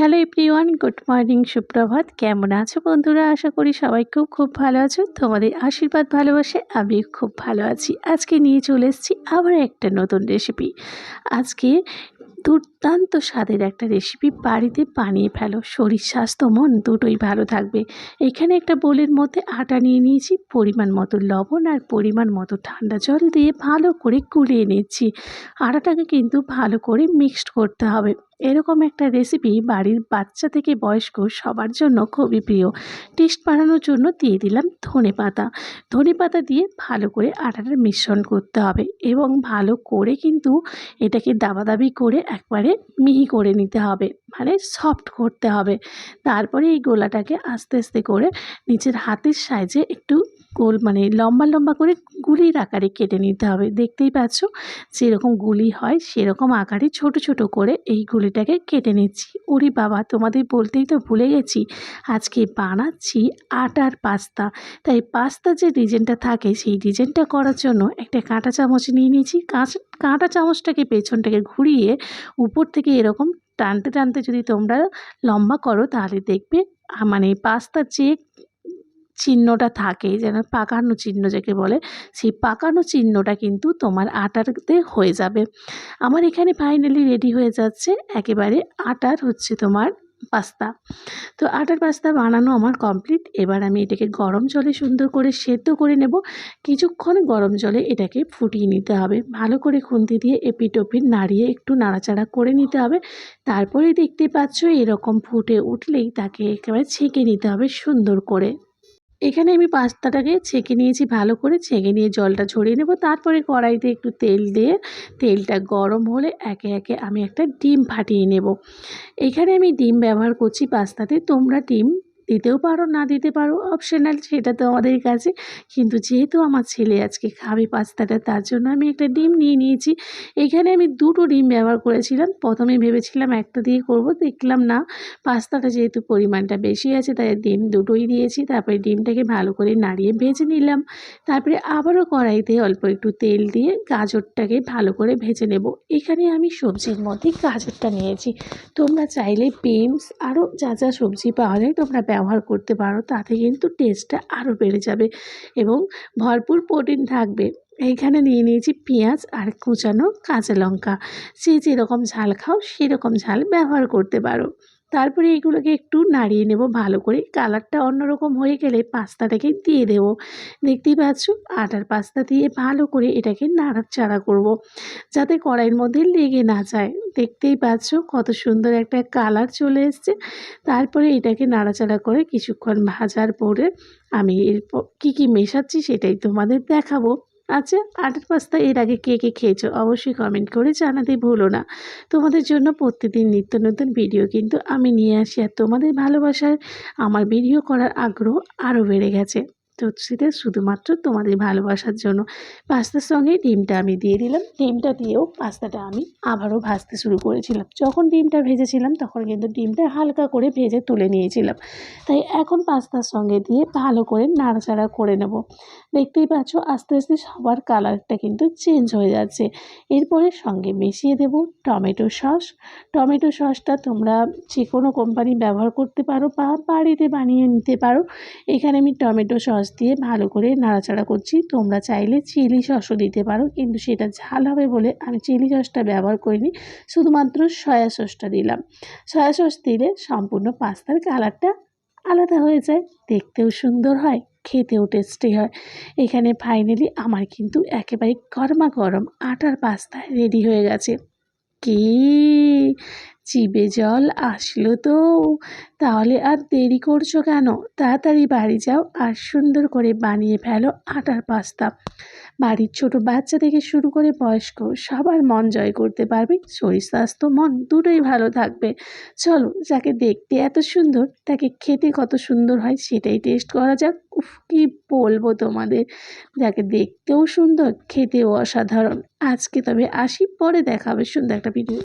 Hello everyone good morning সুপ্রভাত। কেমন আছো বন্ধুরা? আশা করি সবাই খুব খুব ভালো আছো। তোমাদের আশীর্বাদ, ভালোবাসে আমি খুব ভালো আছি। আজকে নিয়ে চলে এসেছি আবার একটা নতুন রেসিপি আজকে দুর্দান্ত স্বাদের একটা রেসিপি বাড়িতে বানিয়ে ফেলো। শরীর, স্বাস্থ্য, মন দুটোই ভালো থাকবে। এখানে একটা বোলের মধ্যে আটা নিয়ে নিয়েছি, পরিমাণ মতো লবণ আর পরিমাণ মতো ঠান্ডা জল দিয়ে ভালো করে কুলিয়ে নিচ্ছি। আটাটাকে কিন্তু ভালো করে মিক্সড করতে হবে। এরকম একটা রেসিপি বাড়ির বাচ্চা থেকে বয়স্ক সবার জন্য খুবই প্রিয়। টেস্ট বাড়ানোর জন্য দিয়ে দিলাম ধনে পাতা। ধনে পাতা দিয়ে ভালো করে আটাটার মিশ্রণ করতে হবে এবং ভালো করে কিন্তু এটাকে দাবাদাবি করে একবারে মিহি করে নিতে হবে মানে সফট করতে হবে। তারপরে এই গোলাটাকে আস্তে আস্তে করে নিচের হাতের সাইজে একটু গোল মানে লম্বা লম্বা করে গুলির আকারে কেটে নিতে হবে। দেখতেই পাচ্ছ যেরকম গুলি হয় সেরকম আকারে ছোট ছোট করে এই গুলিটাকে কেটে নিচ্ছি। ওরে বাবা, তোমাদের বলতেই তো ভুলে গেছি, আজকে বানাচ্ছি আটার পাস্তা। তাই পাস্তা যে ডিজাইনটা থাকে সেই ডিজাইনটা করার জন্য একটা কাঁটা চামচ নিয়ে নিয়েছি। কাঁচ, কাঁটা চামচটাকে পেছনটাকে ঘুরিয়ে উপর থেকে এরকম টানতে টানতে যদি তোমরা লম্বা করো তাহলে দেখবে মানে পাস্তার যে চিহ্নটা থাকে যেন পাকানো চিহ্ন যাকে বলে, সেই পাকানো চিহ্নটা কিন্তু তোমার আটারতে হয়ে যাবে। আমার এখানে ফাইনালি রেডি হয়ে যাচ্ছে একেবারে আটার হচ্ছে তোমার পাস্তা। তো আটার পাস্তা বানানো আমার কমপ্লিট এবার আমি এটাকে গরম জলে সুন্দর করে সেদ্ধ করে নেব। কিছুক্ষণ গরম জলে এটাকে ফুটিয়ে নিতে হবে। ভালো করে খুন্তি দিয়ে এপিট ওপিট নাড়িয়ে একটু নাড়াচাড়া করে নিতে হবে। তারপরে দেখতে পাচ্ছ এরকম ফুটে উঠলেই তাকে একেবারে ছেঁকে নিতে হবে সুন্দর করে। এখানে আমি পাস্তাটাকে ছেঁকে নিয়েছি ভালো করে, ছেঁকে নিয়ে জলটা ঝরিয়ে নেব। তারপরে কড়াইতে একটু তেল দিয়ে, তেলটা গরম হলে একে একে আমি একটা ডিম ফাটিয়ে নেব। এখানে আমি ডিম ব্যবহার করছি পাস্তাতে, তোমরা ডিম দিতেও পারো, না দিতে পারো অপশনাল সেটা তো আমাদের কাছে। কিন্তু যেহেতু আমার ছেলে আজকে খাবে পাস্তাটা, তার জন্য আমি একটা ডিম নিয়ে নিয়েছি। এখানে আমি দুটো ডিম ব্যবহার করেছিলাম। প্রথমে ভেবেছিলাম একটা দিয়ে করব, দেখলাম না, পাস্তাটা যেহেতু পরিমাণটা বেশি আছে, তাই ডিম দুটোই দিয়েছি। তারপরে ডিমটাকে ভালো করে নাড়িয়ে ভেজে নিলাম। তারপরে আবারও কড়াইতে অল্প একটু তেল দিয়ে গাজরটাকে ভালো করে ভেজে নেব। এখানে আমি সবজির মধ্যে গাজরটা নিয়েছি। তোমরা চাইলে বিনস আরও যা যা সবজি পাওয়া যায় তোমরা ব্যবহার করতে পারো, তাতে কিন্তু টেস্টটা আরও বেড়ে যাবে এবং ভরপুর প্রোটিন থাকবে। এইখানে নিয়ে নিয়েছি পেঁয়াজ আর কুচানো কাঁচা লঙ্কা। যে যেরকম ঝাল খাও, সেরকম ঝাল ব্যবহার করতে পারো। তারপরে এগুলোকে একটু নাড়িয়ে নেব ভালো করে। কালারটা অন্যরকম হয়ে গেলে পাস্তাটাকে দিয়ে দেব। দেখতেই পাচ্ছ, আটার পাস্তা দিয়ে ভালো করে এটাকে নাড়াচাড়া করব। যাতে কড়াইয়ের মধ্যে লেগে না যায়। দেখতেই পাচ্ছ কত সুন্দর একটা কালার চলে এসছে। তারপরে এটাকে নাড়াচাড়া করে কিছুক্ষণ ভাজার পরে আমি এরপর কী কী মেশাচ্ছি সেটাই তোমাদের দেখাবো। আচ্ছা আটার পাস্তা এর আগে কে কে খেয়েছো অবশ্যই কমেন্ট করে জানাতে ভুলো না। তোমাদের জন্য প্রতিদিন নিত্য নতুন ভিডিও কিন্তু আমি নিয়ে আসি আর তোমাদের ভালোবাসায় আমার ভিডিও করার আগ্রহ আরও বেড়ে গেছে। চচ্ছিতে শুধুমাত্র তোমাদের ভালোবাসার জন্য। পাস্তার সঙ্গে ডিমটা আমি দিয়ে দিলাম। ডিমটা দিয়েও পাস্তাটা আমি আবারও ভাজতে শুরু করেছিলাম। যখন ডিমটা ভেজেছিলাম, তখন কিন্তু ডিমটা হালকা করে ভেজে তুলে নিয়েছিলাম। তাই এখন পাস্তার সঙ্গে দিয়ে ভালো করে নাড়াচাড়া করে নেব। দেখতেই পাচ্ছ, আস্তে আস্তে সবার কালারটা কিন্তু চেঞ্জ হয়ে যাচ্ছে। এরপরে সঙ্গে মিশিয়ে দেব টমেটো সস। টমেটো সসটা তোমরা যে কোনো কোম্পানি ব্যবহার করতে পারো বা বাড়িতে বানিয়ে নিতে পারো। এখানে আমি টমেটো সস দিয়ে ভালো করে নাড়াচাড়া করছি। তোমরা চাইলে চিলি সসও দিতে পারো, কিন্তু সেটা ঝাল হবে বলে আমি চিলি সসটা ব্যবহার করিনি, শুধুমাত্র সয়া সসটা দিলাম। সয়া সস দিলে সম্পূর্ণ পাস্তার কালারটা আলাদা হয়ে যায়, দেখতেও সুন্দর হয়, খেতেও টেস্টি হয়। এখানে ফাইনালি আমার কিন্তু একেবারে গরমা গরম আটার পাস্তা রেডি হয়ে গেছে। কি? জিভে জল আসলো তো। তাহলে আর দেরি করছ কেন? তাড়াতাড়ি বাড়ি যাও আর সুন্দর করে বানিয়ে ফেলো আটার পাস্তা। বাড়ির ছোট বাচ্চা থেকে শুরু করে বয়স্ক সবার মন জয় করতে পারবে। শরীর, স্বাস্থ্য, মন দুটোই ভালো থাকবে। চলো, যাকে দেখতে এত সুন্দর, তাকে খেতে কত সুন্দর হয় সেটাই টেস্ট করা যাক। উফ, কী বলব তোমাদের? যাকে দেখতেও সুন্দর, খেতেও অসাধারণ। আজকে তবে আসি, পরে দেখাবে সুন্দর একটা ভিডিও